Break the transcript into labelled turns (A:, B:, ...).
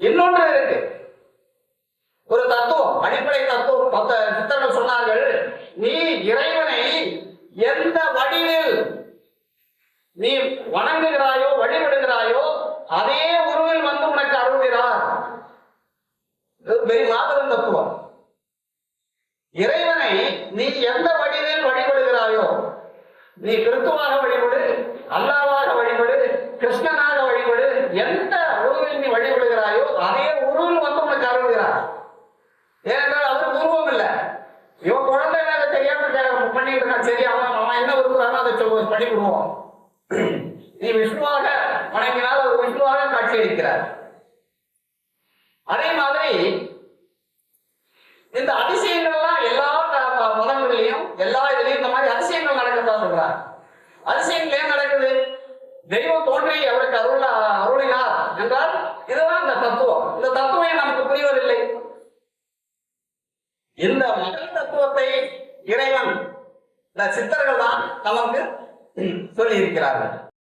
A: இன்னொன்று இருக்கு ஒரு தத்துவம் அடிப்படை தத்துவம். பத்த சித்தர்கள் சொன்னார்கள் நீ இறைவனை எந்த வடிவில் நீ வணங்குகிறாயோ வழிபடுகிறாயோ அதே உருவில் வந்து உனக்கு அருள்கிறார். பெரிய மாபெரும் தத்துவம். இறைவனை நீ எந்த வடிவில் வழிபடுகிறாயோ நீ கிறிஸ்துவாக வழிபடு அல்லாவாக வழிபடு கிருஷ்ணனாக வழிபடு எந்த உருவில் நீ வழிபடுகிறாயோ அதே உருவம் வந்து உனக்கு அருள்கிறார் ஏனென்றால் அவர் உருவம் இல்லை. இவன் குழந்தை வேலை தெரியாம பண்ணிட்டு இருக்கான் சரி அவன் அவன் என்ன விரும்புறானோ அதை பண்ணி விடுவோம். நீ விஷ்ணுவாக வணங்கினால் அவர் விஷ்ணுவாக காட்சி அளிக்கிறார் அதே மாதிரி இந்த அதிசயங்கள்லாம் எல்லா க- எல்லா இதுலயும் இந்த மாதிரி அதிசயங்கள் நடக்கிறதா சொல்றார். அதிசயங்கள் ஏன் நடக்குது? தெய்வம் தோன்றி அவருக்கு அருள் அருளினா தத்துவம். இந்த தத்துவம் ஏன் நமக்கு புரிவதில்லை. இந்த முதல் தத்துவத்தை இறைவன் இந்த சித்தர்கள் தான் நமக்கு சொல்லி இருக்கிறார்கள்